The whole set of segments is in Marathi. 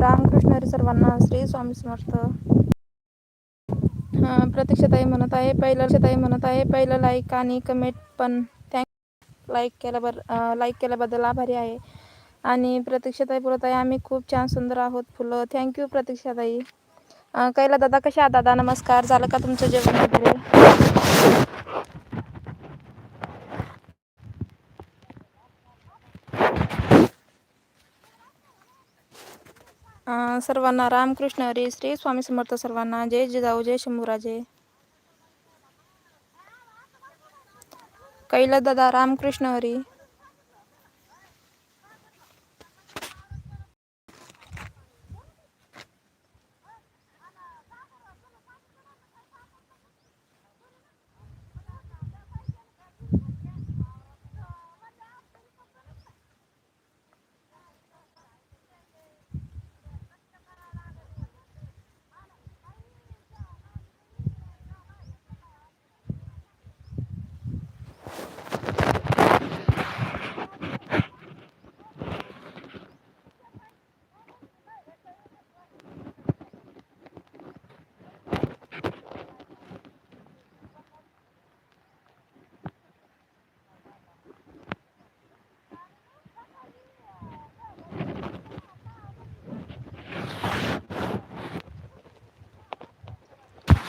रामकृष्ण सर्वांना श्री स्वामी समर्थ. हां प्रतीक्षाताई म्हणत आहे पहिलं ताई म्हणत आहे पहिलं लाईक आणि कमेंट पण थँक लाईक केल्याबर लाईक केल्याबद्दल आभारी आहे. आणि प्रतीक्षाताई बोलत आहे आम्ही खूप छान सुंदर आहोत फुलं. थँक्यू प्रतीक्षाताई. कैला दादा कशा दादा? नमस्कार. झालं का तुमचं जेवण वगैरे? सर्वांना रामकृष्ण हरी श्री स्वामी समर्थ सर्वांना जय जिजाऊ जय शंभूराजे. कैलासदादा रामकृष्ण हरी.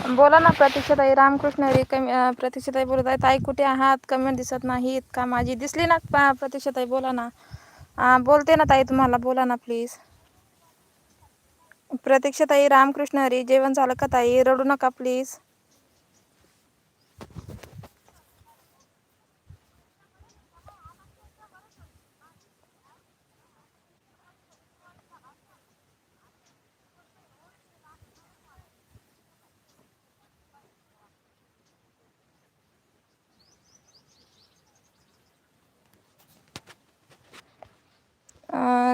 बोला ना प्रतीक्षाताई रामकृष्ण कमी प्रतीक्षाताई बोलत आहे ताई कुठे आहात? कमेंट दिसत नाहीत का माझी दिसली ना प्रतीक्षाताई बोला ना. बोलते ना ताई तुम्हाला बोला ना प्लीज प्रतीक्षाताई रामकृष्ण हरी जेवण झालं का ताई? रडू नका प्लीज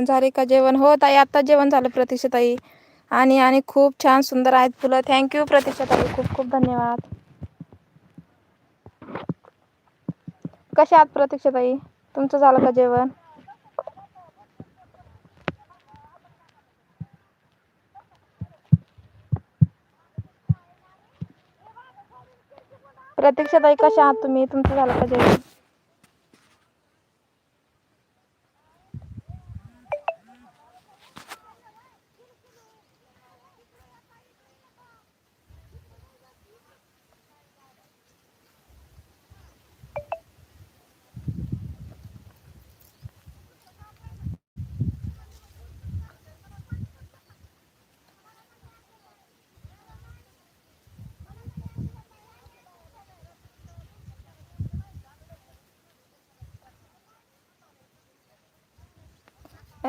झाले का जेवण? हो ताई आत्ता जेवण झालं प्रतीक्षाताई आणि आणि खूप छान सुंदर आहेत फुलं. थँक्यू प्रतीक्षाताई खूप खूप धन्यवाद. कशा आहात प्रतीक्षाताई तुमचं झालं का जेवण? प्रतीक्षाताई कशा आहात तुम्ही? तुमचं झालं का जेवण?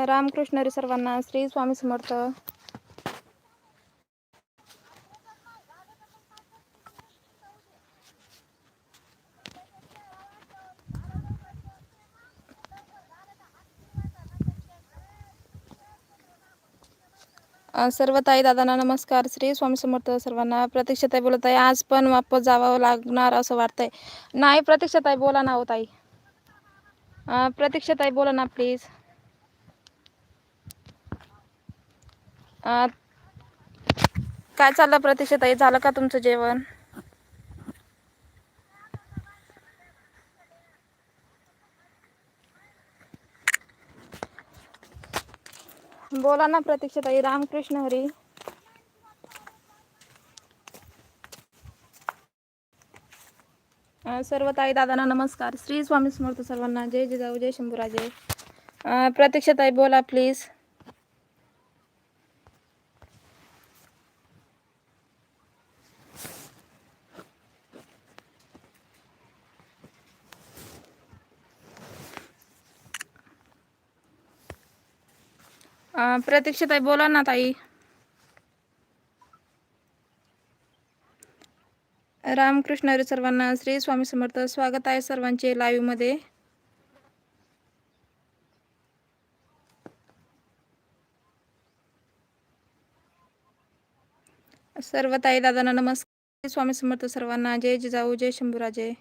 रामकृष्णरी सर्वांना श्री स्वामी समर्थ. सर्व ताई दादांना नमस्कार श्री स्वामी समर्थ सर्वांना. प्रतीक्षाताई बोलत आहे आज पण वापस जावं लागणार असं वाटतंय. नाही प्रतीक्षाताई बोला ना हो ताई. प्रतीक्षाताई बोला ना प्लीज काय चाललं प्रतीक्षाताई झालं का तुमचं जेवण? बोला ना प्रतीक्षाताई रामकृष्ण हरी. सर्व ताई दादांना नमस्कार. श्री स्वामी समर्थ सर्वांना जय जिजाऊ जय शंभूराजे. प्रतीक्षाताई बोला प्लीज प्रतीक्षा प्रतीक्षाताई बोला ना ताई. रामकृष्ण हरी सर्वांना श्री स्वामी समर्थ. स्वागत आहे सर्वांचे लाईव्हमध्ये. सर्व ताई दादांना नमस्कार. स्वामी समर्थ सर्वांना जय जिजाऊ जय शंभूराजे.